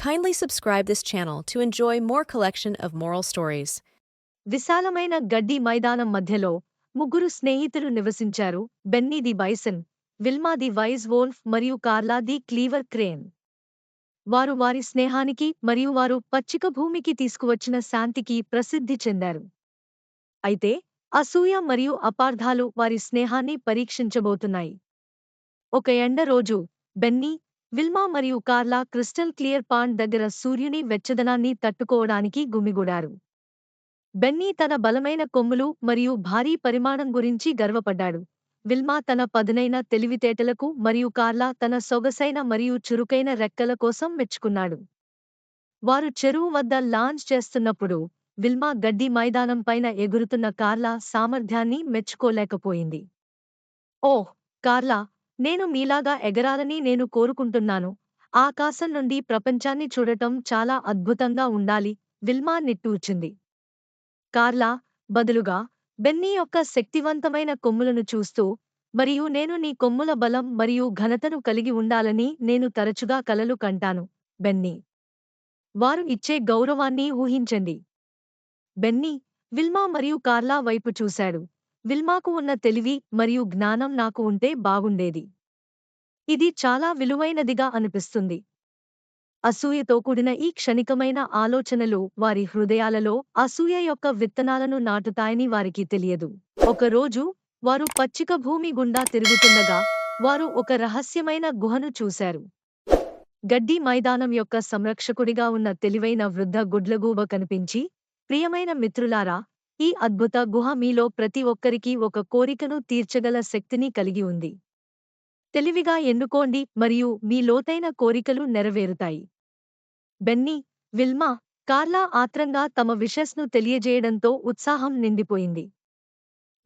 Kindly subscribe this channel to enjoy more collection of moral stories. విశాలమైన గడ్డి మైదానం మధ్యలో ముగ్గురు స్నేహితులు నివసించారు Benny the bison Wilma the wise wolf మరియు కార్లా ది క్లీవర్ క్రేన్. వారు వారి స్నేహానికి మరియు వారు పచ్చిక భూమికి తీసుకువచ్చిన శాంతికి ప్రసిద్ధి చెందారు. అయితే అసూయ మరియు అపార్థాలు వారి స్నేహాన్ని పరీక్షించబోతున్నాయి. ఒక ఎండ రోజు బెన్నీ విల్మా మరియు కార్లా క్రిస్టల్ క్లియర్ పాండ్ దగ్గర సూర్యుని వెచ్చదనాన్ని తట్టుకోవడానికి గుమిగూడారు. బెన్నీ తన బలమైన కొమ్ములు మరియు భారీ పరిమాణం గురించి గర్వపడ్డాడు. విల్మా తన పదునైన తెలివితేటలకు మరియు కార్లా తన సొగసైన మరియు చురుకైన రెక్కల కోసం మెచ్చుకున్నాడు. వారు చెరువు వద్ద లాంచ్ చేస్తున్నప్పుడు విల్మా గడ్డి మైదానం పైన ఎగురుతున్న కార్లా సామర్థ్యాన్ని మెచ్చుకోలేకపోయింది. ఓహ్! కార్లా నేను మీలాగా ఎగరాలని నేను కోరుకుంటున్నాను. ఆకాశం నుండి ప్రపంచాన్ని చూడటం చాలా అద్భుతంగా ఉండాలి విల్మా నిట్టూర్చింది. కార్లా బదులుగా బెన్నీ యొక్క శక్తివంతమైన కొమ్ములను చూస్తూ మరియు నేను నీ కొమ్ముల బలం మరియు ఘనతను కలిగి ఉండాలని నేను తరచుగా కలలు కంటాను బెన్నీ. వారు ఇచ్చే గౌరవాన్ని ఊహించండి. బెన్నీ విల్మా మరియు కార్లా వైపు చూశాడు. విల్మాకు ఉన్న తెలివి మరియు జ్ఞానం నాకు ఉంటే బాగుండేది. ఇది చాలా విలువైనదిగా అనిపిస్తుంది. అసూయతో కూడిన ఈ క్షణికమైన ఆలోచనలు వారి హృదయాలలో అసూయ యొక్క విత్తనాలను నాటుతాయని వారికి తెలియదు. ఒకరోజు వారు పచ్చిక భూమి గుండా తిరుగుతుండగా వారు ఒక రహస్యమైన గుహను చూశారు. గడ్డి మైదానం యొక్క సంరక్షకుడిగా ఉన్న తెలివైన వృద్ధ గుడ్లగూబ కనిపించి ప్రియమైన మిత్రులారా ఈ అద్భుత గుహ మీలో ప్రతి ఒక్కరికి ఒక కోరికను తీర్చగల శక్తిని కలిగి ఉంది. తెలివిగా ఎన్నుకోండి మరియు మీ లోతైన కోరికలు నెరవేరుతాయి. బెన్నీ విల్మా కార్లా ఆత్రంగా తమ విషస్ను తెలియజేయడంతో ఉత్సాహం నిండిపోయింది.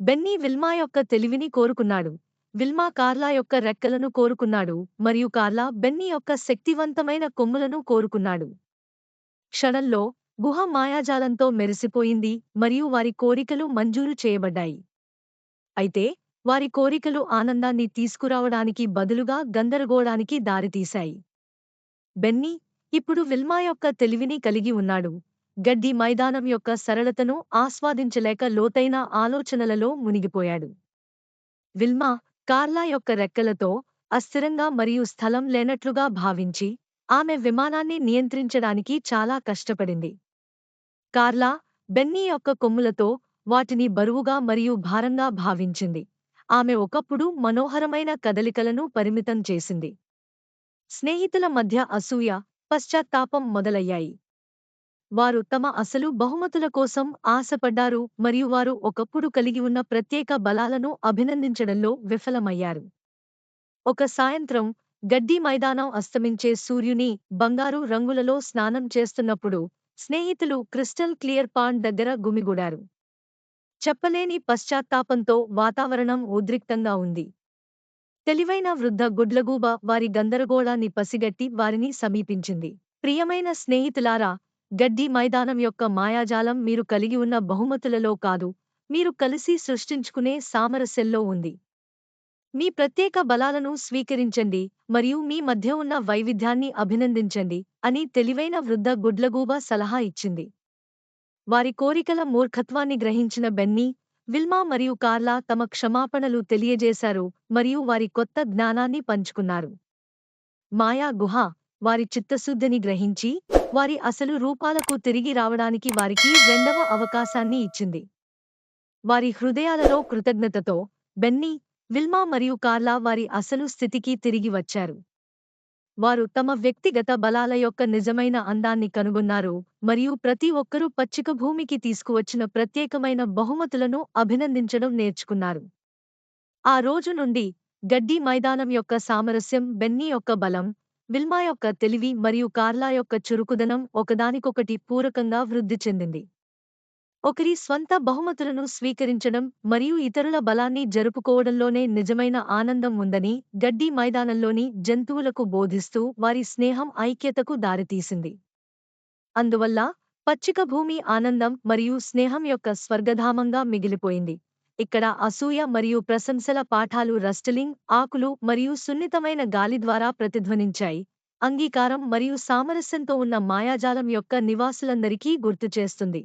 బెన్నీ విల్మా యొక్క తెలివిని కోరుకున్నాడు. విల్మా కార్లా యొక్క రెక్కలను కోరుకున్నాడు మరియు కార్లా బెన్నీ యొక్క శక్తివంతమైన కొమ్ములను కోరుకున్నాడు. క్షణంలో గుహ మాయాజాలంతో మెరిసిపోయింది మరియు వారి కోరికలు మంజూరు చేయబడ్డాయి. అయితే వారి కోరికలు ఆనందాన్ని తీసుకురావడానికి బదులుగా గందరగోళానికి దారితీశాయి. బెన్నీ ఇప్పుడు విల్మా యొక్క తెలివిని కలిగి ఉన్నాడు. గడ్డి మైదానం యొక్క సరళతను ఆస్వాదించలేక లోతైన ఆలోచనలలో మునిగిపోయాడు. విల్మా కార్లా యొక్క రెక్కలతో అస్థిరంగా మరియు స్థలం లేనట్లుగా భావించి ఆమె విమానాన్ని నియంత్రించడానికి చాలా కష్టపడింది. కార్లా బెన్నీ యొక్క కొమ్ములతో వాటిని బరువుగా మరియు భారంగా భావించింది. ఆమె ఒకప్పుడు మనోహరమైన కదలికలను పరిమితం చేసింది. స్నేహితుల మధ్య అసూయ పశ్చాత్తాపం మొదలయ్యాయి. వారు తమ అసలు బహుమతుల కోసం ఆశపడ్డారు మరియు వారు ఒకప్పుడు కలిగి ఉన్న ప్రత్యేక బలాలను అభినందించడంలో విఫలమయ్యారు. ఒక సాయంత్రం గడ్డి మైదానం అస్తమించే సూర్యుని బంగారు రంగులలో స్నానం చేస్తున్నప్పుడు స్నేహితులు క్రిస్టల్ క్లియర్ పాండ్ దగ్గర గుమిగూడారు. చెప్పలేని పశ్చాత్తాపంతో వాతావరణం ఉద్రిక్తంగా ఉంది. తెలివైన వృద్ధ గుడ్లగూబ వారి గందరగోళాన్ని పసిగట్టి వారిని సమీపించింది. ప్రియమైన స్నేహితులారా గడ్డి మైదానం యొక్క మాయాజాలం మీరు కలిగి ఉన్న బహుమతులలో కాదు మీరు కలిసి సృష్టించుకునే సామరస్యంలో ఉంది. మీ ప్రత్యేక బలాలను స్వీకరించండి మరియు మీ మధ్య ఉన్న వైవిధ్యాన్ని అభినందించండి అని తెలివైన వృద్ధ గుడ్లగూబ సలహా ఇచ్చింది. వారి కోరికల మూర్ఖత్వాన్ని గ్రహించిన బెన్నీ విల్మా మరియు కార్లా తమ క్షమాపణలు తెలియజేశారు మరియు వారి కొత్త జ్ఞానాన్ని పంచుకున్నారు. మాయా గుహ వారి చిత్తశుద్ధిని గ్రహించి వారి అసలు రూపాలకు తిరిగి రావడానికి వారికి రెండవ అవకాశాన్ని ఇచ్చింది. వారి హృదయాలలో కృతజ్ఞతతో బెన్నీ విల్మా మరియు కార్లా వారి అసలు స్థితికి తిరిగి వచ్చారు. వారు తమ వ్యక్తిగత బలాల యొక్క నిజమైన అందాన్ని కనుగొన్నారు మరియు ప్రతి ఒక్కరూ పచ్చిక భూమికి తీసుకువచ్చిన ప్రత్యేకమైన బహుమతులను అభినందించడం నేర్చుకున్నారు. ఆ రోజు నుండి గడ్డి మైదానం యొక్క సామరస్యం బెన్నీ యొక్క బలం విల్మా యొక్క తెలివి మరియు కార్లా యొక్క చురుకుదనం ఒకదానికొకటి పూరకంగా వృద్ధి చెందింది. ఒకరి స్వంత బహుమతులను స్వీకరించడం మరియు ఇతరుల బలాన్ని జరుపుకోవడంలోనే నిజమైన ఆనందం ఉందని గడ్డి మైదానంలోని జంతువులకు బోధిస్తూ వారి స్నేహం ఐక్యతకు దారితీసింది. అందువల్ల పచ్చిక భూమి ఆనందం మరియు స్నేహం యొక్క స్వర్గధామంగా మిగిలిపోయింది. ఇక్కడ అసూయ మరియు ప్రశంసల పాఠాలు రస్టలింగ్ ఆకులు మరియు సున్నితమైన గాలి ద్వారా ప్రతిధ్వనించాయి. అంగీకారం మరియు సామరస్యంతో ఉన్న మాయాజాలం యొక్క నివాసులందరికీ గుర్తుచేస్తుంది